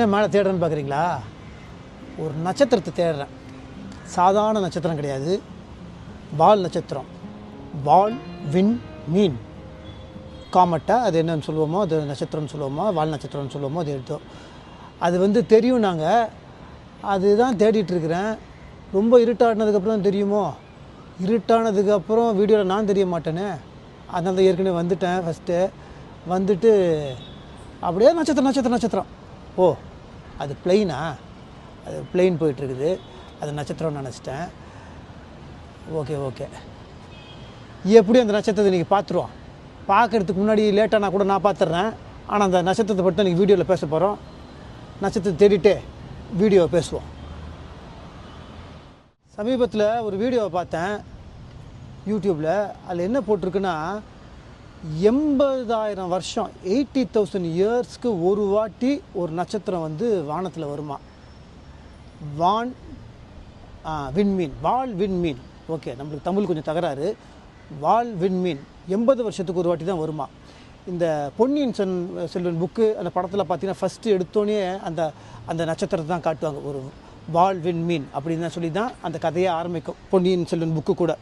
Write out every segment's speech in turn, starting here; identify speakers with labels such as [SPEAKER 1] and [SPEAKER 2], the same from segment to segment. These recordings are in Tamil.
[SPEAKER 1] என்ன மேலே தேடுறேன்னு பார்க்குறீங்களா ஒரு நட்சத்திரத்தை தேடுறேன். சாதாரண நட்சத்திரம் கிடையாது. வால் நட்சத்திரம். வால் வின் மீன். காமட்டா அது என்னன்னு சொல்லுவோமோ அது நட்சத்திரம்னு சொல்லுவோமோ வால் நட்சத்திரம்னு சொல்லுவோமோ அது எடுத்தோம். அது வந்து தெரியும் நாங்கள் அதுதான் தேடிட்டுருக்கிறேன் ரொம்ப இருட்டாடினதுக்கப்புறம் தான் தெரியுமோ? இருட்டானதுக்கப்புறம் வீடியோவில் நான் தெரிய மாட்டேனே. அதனால தான் ஏற்கனவே வந்துட்டேன் ஃபஸ்ட்டு வந்துட்டு அப்படியே நட்சத்திரம் நட்சத்திரம் நட்சத்திரம். ஓ அது பிளெயினா அது பிளெயின் போயிட்டுருக்குது. அது நட்சத்திரம்னு நினச்சிட்டேன். ஓகே ஓகே எப்படி அந்த நட்சத்திரத்தை இன்றைக்கி பார்த்துருவோம். பார்க்குறதுக்கு முன்னாடி லேட்டானா கூட நான் பார்த்துட்றேன் ஆனால் அந்த நட்சத்திரத்தை பற்றி இன்றைக்கி வீடியோவில் பேச போகிறோம் நட்சத்திரத்தை தேடிட்டே வீடியோவை பேசுவோம். சமீபத்தில் ஒரு வீடியோவை பார்த்தேன். யூடியூப்பில் அதில் என்ன போட்டிருக்குன்னா எண்பதாயிரம் வருஷம் எயிட்டி தௌசண்ட் இயர்ஸ்க்கு ஒரு வாட்டி ஒரு நட்சத்திரம் வந்து வானத்தில் வருமா? வான் விண்மீன் வால் விண்மீன். ஓகே நம்மளுக்கு தமிழ் கொஞ்சம் தகராறு. வால் விண்மீன் எண்பது வருஷத்துக்கு ஒரு வாட்டி தான் வருமா? இந்த பொன்னியின் சென் செல்வன் புக்கு அந்த படத்தில் பார்த்தீங்கன்னா ஃபஸ்ட்டு எடுத்தோடனே அந்த அந்த நட்சத்திரத்தை தான் காட்டுவாங்க. ஒரு வால் விண்மீன் அப்படின்னு தான் சொல்லி தான் அந்த கதையை ஆரம்பிக்கும். பொன்னியின் செல்வன் புக்கு கூட.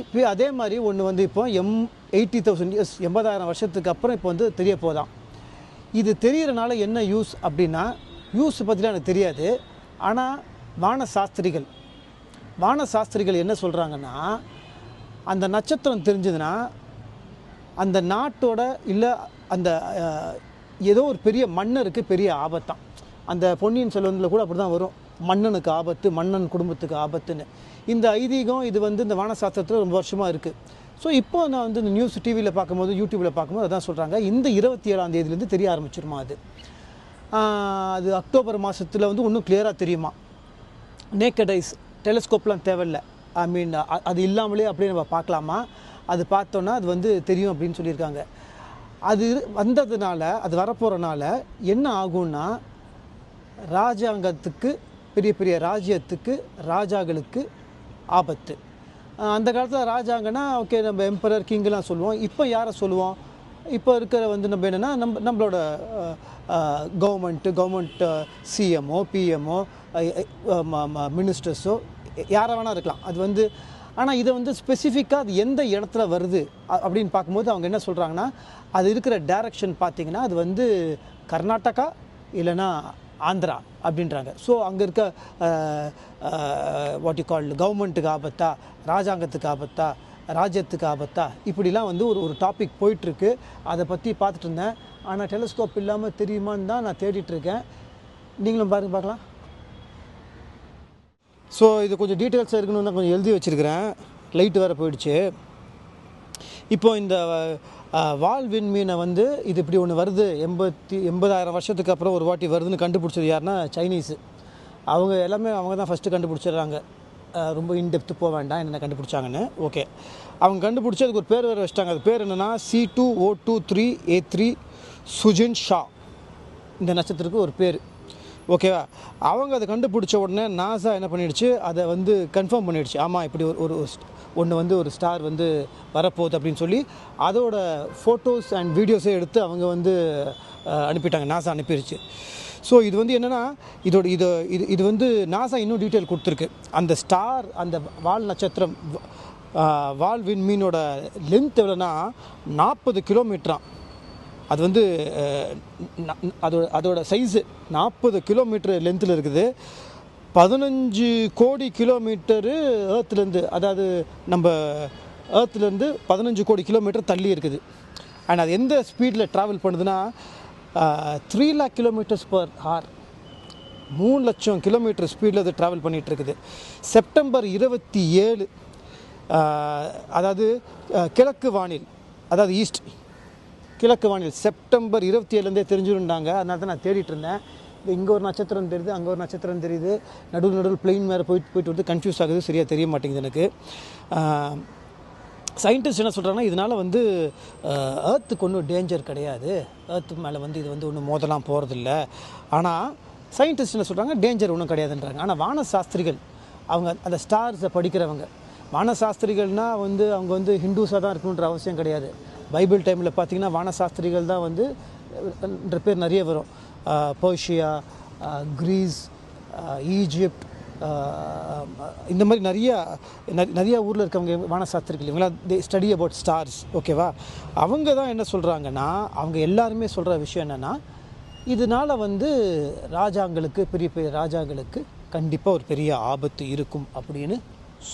[SPEAKER 1] இப்போ அதே மாதிரி ஒன்று வந்து இப்போ எம் எயிட்டி தௌசண்ட் இயர்ஸ் எண்பதாயிரம் வருஷத்துக்கு அப்புறம் இப்போ வந்து தெரிய போதான் இது தெரியறனால என்ன யூஸ் அப்படின்னா யூஸ் பற்றிலாம் எனக்கு தெரியாது. ஆனால் வான சாஸ்திரிகள் வான சாஸ்திரிகள் என்ன சொல்கிறாங்கன்னா அந்த நட்சத்திரம் தெரிஞ்சதுன்னா அந்த நாட்டோட இல்லை அந்த ஏதோ ஒரு பெரிய மன்னருக்கு பெரிய ஆபத்தான். அந்த பொன்னியின் செல்வனில் கூட அப்படி தான் வரும். மன்னனுக்கு ஆபத்து மன்னன் குடும்பத்துக்கு ஆபத்துன்னு. இந்த ஐதீகம் இது வந்து இந்த வானசாஸ்திரத்தில் ரொம்ப வருஷமாக இருக்குது ஸோ இப்போ நான் வந்து இந்த நியூஸ் டிவியில் பார்க்கும்போது யூடியூப்பில் பார்க்கும்போது அதான் சொல்கிறாங்க இந்த இருபத்தி ஏழாம் தேதியிலேருந்து தெரிய ஆரம்பிச்சிருமா அது? அது அக்டோபர் மாதத்தில் வந்து இன்னும் கிளியராக தெரியுமா? நேக்கடைஸ் டெலிஸ்கோப்லாம் தேவையில்ல. ஐ மீன் அது இல்லாமலே அப்படியே நம்ம பார்க்கலாமா? அது பார்த்தோன்னா அது வந்து தெரியும் அப்படின்னு சொல்லியிருக்காங்க. அது வந்ததுனால அது வரப்போகிறனால என்ன ஆகும்னா ராஜாங்கத்துக்கு பெரிய பெரிய ராஜ்யத்துக்கு ராஜாக்களுக்கு ஆபத்து. அந்த காலத்தில் ராஜாங்கன்னா ஓகே நம்ம எம்பரர் கிங்கெலாம் சொல்லுவோம். இப்போ யாரை சொல்லுவோம்? இப்போ இருக்கிற வந்து நம்ம என்னென்னா நம்ம நம்மளோட கவர்மெண்ட்டு கவர்மெண்ட் சிஎம்ஓ பிஎம்ஓ மினிஸ்டர்ஸோ யாரை வேணால் இருக்கலாம். அது வந்து ஆனால் இதை வந்து ஸ்பெசிஃபிக்காக அது எந்த இடத்துல வருது? அ- அப்படின்னு பார்க்கும்போது அவங்க என்ன சொல்கிறாங்கன்னா அது இருக்கிற டைரக்ஷன் பார்த்திங்கன்னா அது வந்து கர்நாடகா இல்லைன்னா ஆந்திரா அப்படின்றாங்க. ஸோ அங்கே இருக்க வாட் யூ கால் கவர்மெண்ட்டுக்கு ஆபத்தா ராஜாங்கத்துக்கு ஆபத்தா ராஜ்யத்துக்கு ஆபத்தா இப்படிலாம் வந்து ஒரு ஒரு டாபிக் போயிட்டுருக்கு. அதை பற்றி பார்த்துட்டு இருந்தேன். ஆனால் டெலிஸ்கோப் இல்லாமல் தெரியுமான்னு தான் நான் தேடிட்டுருக்கேன் நீங்களும் பாருங்க பார்க்கலாம். ஸோ இது கொஞ்சம் டீட்டெயில்ஸ் இருக்கணும்னு கொஞ்சம் எழுதி வச்சுருக்கிறேன். லைட்டு வேறு போயிடுச்சு. இப்போ இந்த வால் விண்மீனை வந்து இது இப்படி ஒன்று வருது. எண்பத்தி எண்பதாயிரம் வருஷத்துக்கு அப்புறம் ஒரு வாட்டி வருதுன்னு கண்டுபிடிச்சது யாருன்னா சைனீஸு. அவங்க எல்லாமே அவங்க தான் ஃபஸ்ட்டு கண்டுபிடிச்சிடுறாங்க. ரொம்ப இன்டெப்த்து போக வேண்டாம் என்ன கண்டுபிடிச்சாங்கன்னு. ஓகே அவங்க கண்டுபிடிச்சி அதுக்கு ஒரு பேர் வேறு வச்சிட்டாங்க. அது பேர் என்னென்னா C two O two three A three Sujin ஷா இந்த நட்சத்திரத்துக்கு ஒரு பேர். ஓகேவா அவங்க அதை கண்டுபிடிச்ச உடனே நாசா என்ன பண்ணிடுச்சு? அதை வந்து கன்ஃபார்ம் பண்ணிடுச்சு. ஆமாம் இப்படி ஒரு ஒரு ஒன்று வந்து ஒரு ஸ்டார் வந்து வரப்போகுது அப்படின்னு சொல்லி அதோட ஃபோட்டோஸ் அண்ட் வீடியோஸே எடுத்து அவங்க வந்து அனுப்பிட்டாங்க. நாசா அனுப்பிடுச்சு. ஸோ இது வந்து என்னென்னா இதோட இது இது இது வந்து நாசா இன்னும் டீட்டெயில் கொடுத்துருக்கு. அந்த ஸ்டார் அந்த வால் நட்சத்திரம் வால் விண்மீனோட லென்த் எவ்வளோன்னா நாற்பது கிலோமீட்டராம் அது வந்து அதோட அதோட சைஸு நாற்பது கிலோமீட்டர் லென்த்தில் இருக்குது. பதினஞ்சு கோடி கிலோமீட்டரு ஏர்த்துலேருந்து அதாவது நம்ம ஏர்த்துலேருந்து பதினஞ்சு கோடி கிலோமீட்டர் தள்ளி இருக்குது. அண்ட் அது எந்த ஸ்பீடில் ட்ராவல் பண்ணுதுன்னா three lakh kilometres per hour மூணு லட்சம் கிலோமீட்டர் ஸ்பீடில் அது ட்ராவல் பண்ணிகிட்டு இருக்குது செப்டம்பர் இருபத்தி ஏழு அதாவது கிழக்கு வானில் அதாவது ஈஸ்ட் கிழக்கு வானில் செப்டம்பர் இருபத்தி ஏழுலேருந்தே தெரிஞ்சுருந்தாங்க. அதனால தான் நான் தேடிட்டு இருந்தேன் இங்கே ஒரு நட்சத்திரம் தெரியுது அங்கே ஒரு நட்சத்திரம் தெரியுது. நடுவில் நடுவில் பிளெயின் மேலே போயிட்டு போயிட்டு வந்து கன்ஃபியூஸ் ஆகுது. சரியாக தெரிய மாட்டேங்குது எனக்கு. சயின்டிஸ்ட் என்ன சொல்கிறாங்கன்னா இதனால் வந்து ஏர்த்துக்கு ஒன்றும் டேஞ்சர் கிடையாது. ஏர்த்து மேலே வந்து இது வந்து ஒன்றும் மோதலாம் போகிறதில்ல ஆனால் சயின்டிஸ்ட் என்ன சொல்கிறாங்க டேஞ்சர் ஒன்றும் கிடையாதுன்றாங்க. ஆனால் வான சாஸ்திரிகள் அவங்க அந்த ஸ்டார்ஸை படிக்கிறவங்க வான சாஸ்திரிகள்னால் வந்து அவங்க வந்து ஹிந்துஸாக தான் இருக்கணுன்ற அவசியம் கிடையாது. பைபிள் டைமில் பார்த்தீங்கன்னா வானசாஸ்திரிகள் தான் வந்து என்ற பேர் நிறைய வரும். பர்ஷியா க்ரீஸ் ஈஜிப்ட் இந்த மாதிரி நிறைய நெ- நிறைய ஊரில் இருக்கவங்க வானசாஸ்திரிகள் இவங்களாம் தே ஸ்டடி அபவுட் ஸ்டார்ஸ் ஓகேவா அவங்க தான் என்ன சொல்கிறாங்கன்னா அவங்க எல்லாருமே சொல்கிற விஷயம் என்னென்னா இதனால் வந்து ராஜாங்களுக்கு பெரிய பெரிய ராஜாங்களுக்கு கண்டிப்பாக ஒரு பெரிய ஆபத்து இருக்கும் அப்படின்னு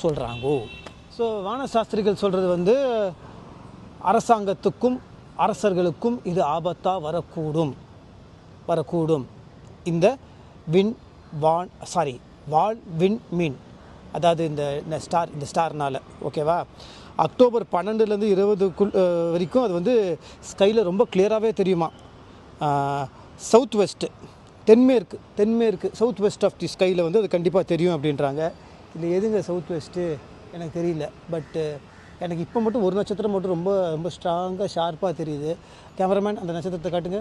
[SPEAKER 1] சொல்கிறாங்கோ ஸோ வானசாஸ்திரிகள் சொல்கிறது வந்து அரசாங்கத்துக்கும் அரசர்களுக்கும் இது ஆபத்தாக வரக்கூடும். வரக்கூடும். இந்த வின் வான் சாரி வால் வின் மீன். அதாவது இந்த ஸ்டார் இந்த ஸ்டார்னால் ஓகேவா அக்டோபர் பன்னெண்டுலேருந்து இருபதுக்குள் வரைக்கும் அது வந்து ஸ்கையில் ரொம்ப கிளியராகவே தெரியுமா? சவுத் வெஸ்ட்டு தென்மேற்கு தென்மேற்கு சவுத் வெஸ்ட் ஆஃப் தி ஸ்கையில் வந்து அது கண்டிப்பாக தெரியும் அப்படின்றாங்க. இதில் எதுங்க சவுத் வெஸ்ட்டு எனக்கு தெரியல. பட்டு எனக்கு இப்போ மட்டும் ஒரு நட்சத்திரம் மட்டும் ரொம்ப ரொம்ப ஸ்ட்ராங்காக ஷார்ப்பாக தெரியுது. கேமராமேன் அந்த நட்சத்திரத்தை காட்டுங்க.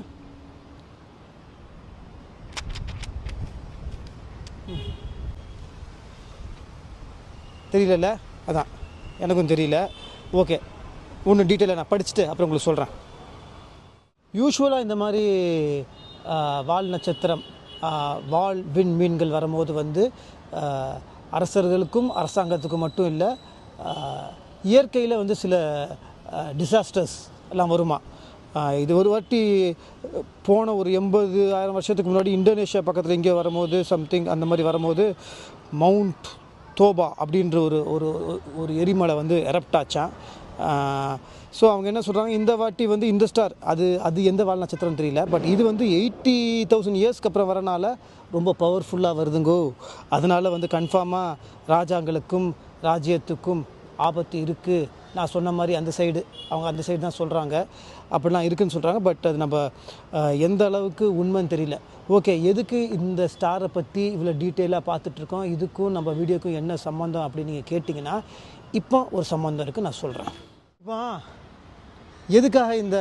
[SPEAKER 1] தெரியலல்ல? அதான். எனக்கும் தெரியல. ஓகே ஒன்று டீட்டெயிலாக நான் படிச்சுட்டு அப்புறம் உங்களுக்கு சொல்கிறேன் யூஸ்வலாக இந்த மாதிரி வால் நட்சத்திரம் வால் விண் மீன்கள் வரும்போது வந்து அரசர்களுக்கும் அரசாங்கத்துக்கும் மட்டும் இல்லை இயற்கையில் வந்து சில டிசாஸ்டர்ஸ் எல்லாம் வருமா? இது ஒரு வாட்டி போன ஒரு எண்பது ஆயிரம் வருஷத்துக்கு முன்னாடி இந்தோனேஷியா பக்கத்தில் இங்கே வரும்போது சம்திங் அந்த மாதிரி வரும்போது மவுண்ட் தோபா அப்படின்ற ஒரு ஒரு ஒரு எரிமலை வந்து எரப்ட் ஸோ அவங்க என்ன சொல்கிறாங்க இந்த வாட்டி வந்து இந்த ஸ்டார் அது அது எந்த வால் நட்சத்திரம் தெரியல பட் இது வந்து எயிட்டி தௌசண்ட் இயர்ஸ்க்கு அப்புறம் வரனால ரொம்ப பவர்ஃபுல்லாக வருதுங்கோ. அதனால் வந்து கன்ஃபார்மாக ராஜாங்களுக்கும் ராஜ்யத்துக்கும் ஆபத்து இருக்குது நான் சொன்ன மாதிரி அந்த சைடு அவங்க அந்த சைடு தான் சொல்கிறாங்க அப்படிலாம் இருக்குதுன்னு சொல்கிறாங்க பட் அது நம்ம எந்த அளவுக்கு உண்மைன்னு தெரியல. ஓகே எதுக்கு இந்த ஸ்டாரை பற்றி இவ்வளோ டீட்டெயிலாக பார்த்துட்ருக்கோம்? இதுக்கும் நம்ம வீடியோக்கும் என்ன சம்மந்தம் அப்படின்னு நீங்கள் கேட்டிங்கன்னா இப்போ ஒரு சம்மந்தம் இருக்குது நான் சொல்கிறேன் இப்போ எதுக்காக இந்த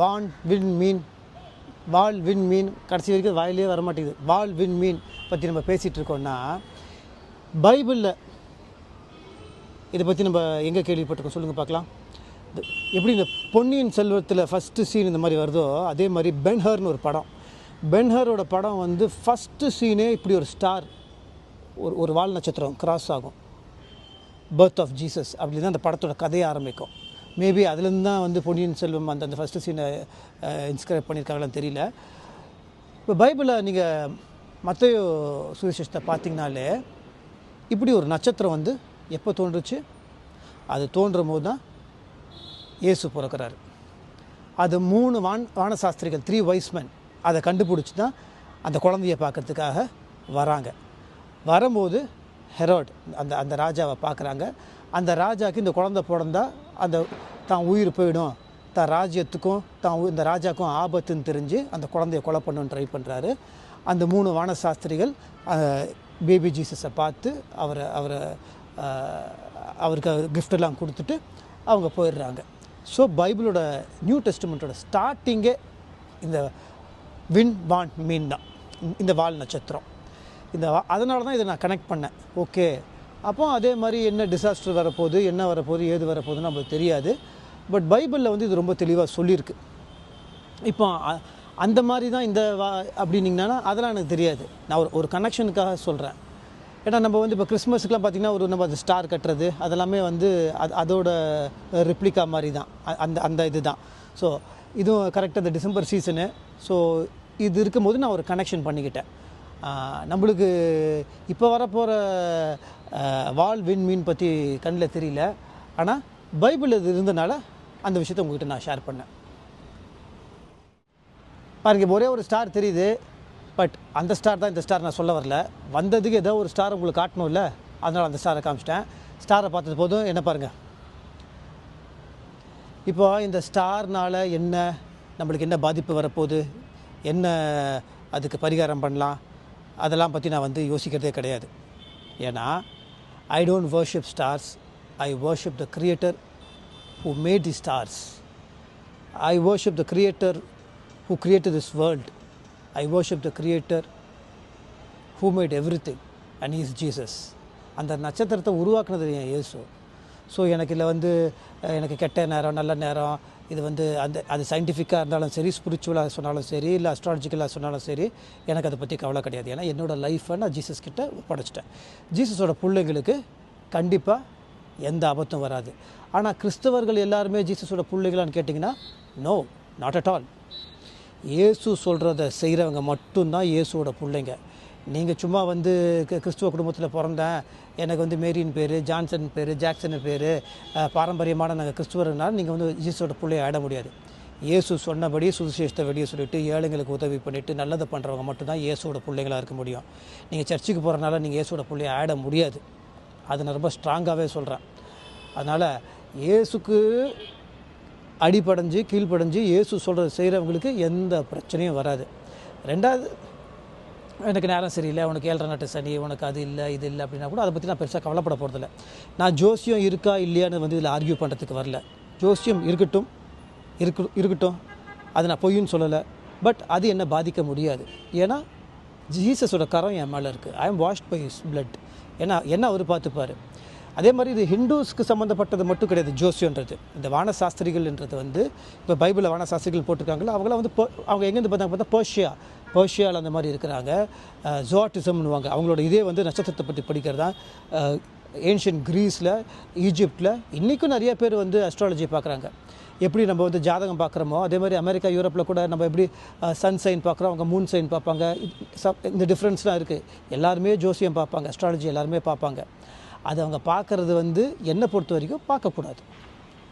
[SPEAKER 1] வான் வின் மீன் வால் வின் மீன் கடைசி வரைக்கும் வாயிலே வர மாட்டேங்குது வால் வின் மீன் பற்றி நம்ம பேசிகிட்டு இருக்கோம்னா பைபிளில் இதை பற்றி நம்ம எங்கே கேள்விப்பட்டிருக்கோம்? சொல்லுங்கள் பார்க்கலாம். இந்த- எப்படி இந்த பொன்னியின் செல்வத்தில் ஃபஸ்ட்டு சீன் இந்த மாதிரி வருதோ அதே மாதிரி பென்ஹர்னு ஒரு படம். பென்ஹரோட படம் வந்து ஃபஸ்ட்டு சீனே இப்படி ஒரு ஸ்டார் ஒரு ஒரு வால் நட்சத்திரம் கிராஸ் ஆகும். பர்த் ஆஃப் ஜீசஸ் அப்படி தான் அந்த படத்தோட கதையை ஆரம்பிக்கும். மேபி அதுலேருந்து தான் வந்து பொன்னியின் செல்வம் அந்த அந்த ஃபஸ்ட்டு சீனை இன்ஸ்கிரைப் பண்ணியிருக்காங்களான்னு தெரியல. இப்போ பைபிளை நீங்கள் மற்ற சுவிசேஷத்தை பார்த்தீங்கனாலே இப்படி ஒரு நட்சத்திரம் வந்து எப்போ தோன்றுச்சு? அது தோன்றும் போது தான் இயேசு பிறக்கிறாரு. அது மூணு வான் வானசாஸ்திரிகள் த்ரீ வைஸ்மென் அதை கண்டுபிடிச்சி தான் அந்த குழந்தைய பார்க்கறதுக்காக வராங்க. வரும்போது ஹெரோட் அந்த அந்த ராஜாவை பார்க்குறாங்க. அந்த ராஜாவுக்கு இந்த குழந்தை பிறந்தா அந்த தான் உயிர் போயிடும். தான் ராஜ்யத்துக்கும் தான் உ- இந்த ராஜாக்கும் ஆபத்துன்னு தெரிஞ்சு அந்த குழந்தைய கொலை பண்ணணும்னு ட்ரை பண்ணுறாரு அந்த மூணு வானசாஸ்திரிகள் பேபி ஜீசஸை பார்த்து அவரை அவரை அவருக்கு கிஃப்டெல்லாம் கொடுத்துட்டு அவங்க போயிடுறாங்க. ஸோ பைபிளோட நியூ டெஸ்ட்மெண்ட்டோட ஸ்டார்டிங்கே இந்த வின் வான் மீன் தான். இந்த- வால் நட்சத்திரம். இந்த வா- அதனால தான் இதை நான் கனெக்ட் பண்ணேன். ஓகே அப்போ அதே மாதிரி என்ன டிசாஸ்டர் வரப்போகுது என்ன வரப்போகுது ஏது வரப்போகுதுன்னு நம்மளுக்கு தெரியாது. பட் பைபிளில் வந்து இது ரொம்ப தெளிவாக சொல்லியிருக்கு. இப்போ அந்த மாதிரி தான் இந்த வா அப்படின்னீங்கன்னா அதெல்லாம் எனக்கு தெரியாது. நான் ஒரு ஒரு கனெக்ஷனுக்காக சொல்கிறேன் ஏன்னா நம்ம வந்து இப்போ கிறிஸ்மஸுக்குலாம் பார்த்திங்கன்னா ஒரு நம்ம அந்த ஸ்டார் கட்டுறது அதெல்லாமே வந்து அது அதோட ரிப்ளிகா மாதிரி தான் அ- அந்த அந்த இது தான் ஸோ இதுவும் கரெக்டாக இந்த டிசம்பர் சீசனு. ஸோ இது இருக்கும்போது நான் ஒரு கனெக்ஷன் பண்ணிக்கிட்டேன். நம்மளுக்கு இப்போ வரப்போகிற வால் வின் மீன் பற்றி கண்ணில் தெரியல. ஆனால் பைபிள் இது இருந்தனால அந்த விஷயத்தை உங்ககிட்ட நான் ஷேர் பண்ணேன். பாருங்க இப்போ ஒரே ஒரு ஸ்டார் தெரியுது. பட் அந்த ஸ்டார் தான் இந்த ஸ்டார் நான் சொல்ல வரல. வந்ததுக்கு ஏதோ ஒரு ஸ்டார் உங்களுக்கு காட்டணும்ல? அதனால் அந்த ஸ்டாரை காமிச்சிட்டேன். ஸ்டாரை பார்த்தது போதும். என்ன பாருங்கள் இப்போ இந்த ஸ்டார்னால் என்ன நம்மளுக்கு என்ன பாதிப்பு வரப்போகுது? என்ன அதுக்கு பரிகாரம் பண்ணலாம்? அதெல்லாம் பற்றி நான் வந்து யோசிக்கிறதே கிடையாது. ஏன்னா I don't worship stars I worship the creator who made the stars I worship the creator who created this world I worship the creator who made everything and is Jesus அந்த நட்சத்திரத்தை உருவாக்குனது என் இயேசு. ஸோ எனக்கு இதில் வந்து எனக்கு கெட்ட நேரம் நல்ல நேரம் இது வந்து அந்த அது சயின்டிஃபிக்காக இருந்தாலும் சரி ஸ்பிரிச்சுவலாக சொன்னாலும் சரி இல்லை அஸ்ட்ராலஜிக்கலாக சொன்னாலும் சரி எனக்கு அதை பற்றி கவலை கிடையாது. ஏன்னா என்னோடய லைஃப்பை நான் ஜீசஸ் கிட்ட படைச்சிட்டேன் ஜீசஸோட பிள்ளைங்களுக்கு கண்டிப்பாக எந்த ஆபத்தும் வராது. ஆனால் கிறிஸ்தவர்கள் எல்லாருமே ஜீசஸோட பிள்ளைகளான்னு கேட்டிங்கன்னா நோ நாட் அட் ஆல் இயேசு சொல்கிறத செய்கிறவங்க மட்டும்தான் இயேசுவோட பிள்ளைங்க. நீங்கள் சும்மா வந்து கிறிஸ்துவ குடும்பத்தில் பிறந்தேன் எனக்கு வந்து மேரியின் பேர் ஜான்சன் பேர் ஜாக்சன் பேர் பாரம்பரியமான நாங்கள் கிறிஸ்துவர்னால நீங்கள் வந்து இயேசுவோட பிள்ளைய ஆட முடியாது. இயேசு சொன்னபடி சுவிசேஷத்தை வெளியே சொல்லிவிட்டு ஏழைங்களுக்கு உதவி பண்ணிவிட்டு நல்லதை பண்ணுறவங்க மட்டும்தான் இயேசுவோட பிள்ளைங்களாக இருக்க முடியும். நீங்கள் சர்ச்சுக்கு போகிறனால நீங்கள் இயேசுவோட பிள்ளைய ஆட முடியாது. அதை நான் ரொம்ப ஸ்ட்ராங்காகவே சொல்கிறேன் அதனால் இயேசுக்கு அடிபடைஞ்சு கீழ்ப்படைஞ்சு இயேசு சொல்கிற செய்கிறவங்களுக்கு எந்த பிரச்சனையும் வராது. ரெண்டாவது எனக்கு நேரம் சரியில்லை உனக்கு ஏழரை நாட்டு சனி உனக்கு அது இல்லை இது இல்லை அப்படின்னா கூட அதை பற்றி நான் பெருசாக கவலைப்பட போகிறதில்ல நான் ஜோசியம் இருக்கா இல்லையான்னு வந்து இதில் ஆர்கியூ பண்ணுறதுக்கு வரல. ஜோசியம் இருக்கட்டும் இருக்கு இருக்கட்டும். அது நான் பொய்ன்னு சொல்லலை. பட் அது என்னை பாதிக்க முடியாது. ஏன்னா ஜீசஸோட கரம் என் மேலே இருக்குது I am washed by is blood ஏன்னா என்ன அவர் பார்த்துப்பார்? அதே மாதிரி இது ஹிந்துஸ்க்கு சம்மந்தப்பட்டது மட்டும் கிடையாது ஜோசியன்றது. இந்த வானசாஸ்திரிகள்ன்றது வந்து இப்போ பைபிளில் வானசாஸ்திரிகள் போட்டிருக்காங்களோ அவங்களாம் வந்து அவங்க எங்கேருந்து பார்த்தாங்க பார்த்தா பர்ஷியா பர்ஷியாவில் அந்த மாதிரி இருக்கிறாங்க. ஜோட்டிசம்னுவாங்க அவங்களோட இதே வந்து நட்சத்திரத்தை பற்றி படிக்கிறது தான் ஏன்ஷியன் க்ரீஸில் ஈஜிப்டில் இன்றைக்கும் நிறைய பேர் வந்து அஸ்ட்ராலஜி பார்க்குறாங்க. எப்படி நம்ம வந்து ஜாதகம் பார்க்குறோமோ அதே மாதிரி அமெரிக்கா யூரோப்பில் கூட நம்ம எப்படி சன் சைன் பார்க்குறோம் அவங்க மூன் சைன் பார்ப்பாங்க. சப்- இந்த டிஃப்ரென்ஸ்லாம் இருக்குது எல்லாருமே ஜோசியம் பார்ப்பாங்க அஸ்ட்ராலஜி எல்லாருமே பார்ப்பாங்க. அது அவங்க பார்க்குறது வந்து என்னை பொறுத்த வரைக்கும் பார்க்கக்கூடாது.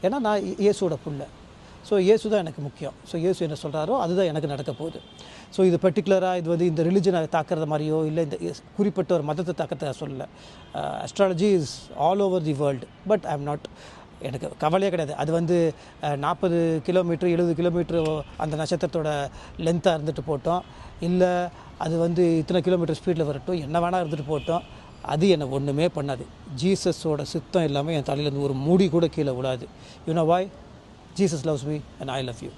[SPEAKER 1] ஏன்னா நான் இயேசுவோட பிள்ளை. ஸோ இயேசு தான் எனக்கு முக்கியம். ஸோ இயேசு என்ன சொல்கிறாரோ அதுதான் எனக்கு நடக்க போகுது. ஸோ இது பர்டிகுலராக இது வந்து இந்த ரிலிஜனை தாக்குறது மாதிரியோ இல்லை இந்த குறிப்பிட்ட ஒரு மதத்தை தாக்கத்தை சொல்லலை. Astrology is all over the world but I am not எனக்கு கவலையே கிடையாது. அது வந்து uh, நாற்பது கிலோமீட்டர் எழுபது கிலோமீட்டர் அந்த நட்சத்திரத்தோட லென்த்தாக இருந்துட்டு போட்டோம். இல்லை அது வந்து இத்தனை கிலோமீட்டர் ஸ்பீடில் வரட்டும் என்ன வேணால் இருந்துட்டு போட்டோம். அது என்னை ஒன்றுமே பண்ணாது. ஜீசஸோட சித்தம் இல்லாமல் என் தலையிலேருந்து ஒரு மூடி கூட கீழே விடாது you know why Jesus loves me and I love you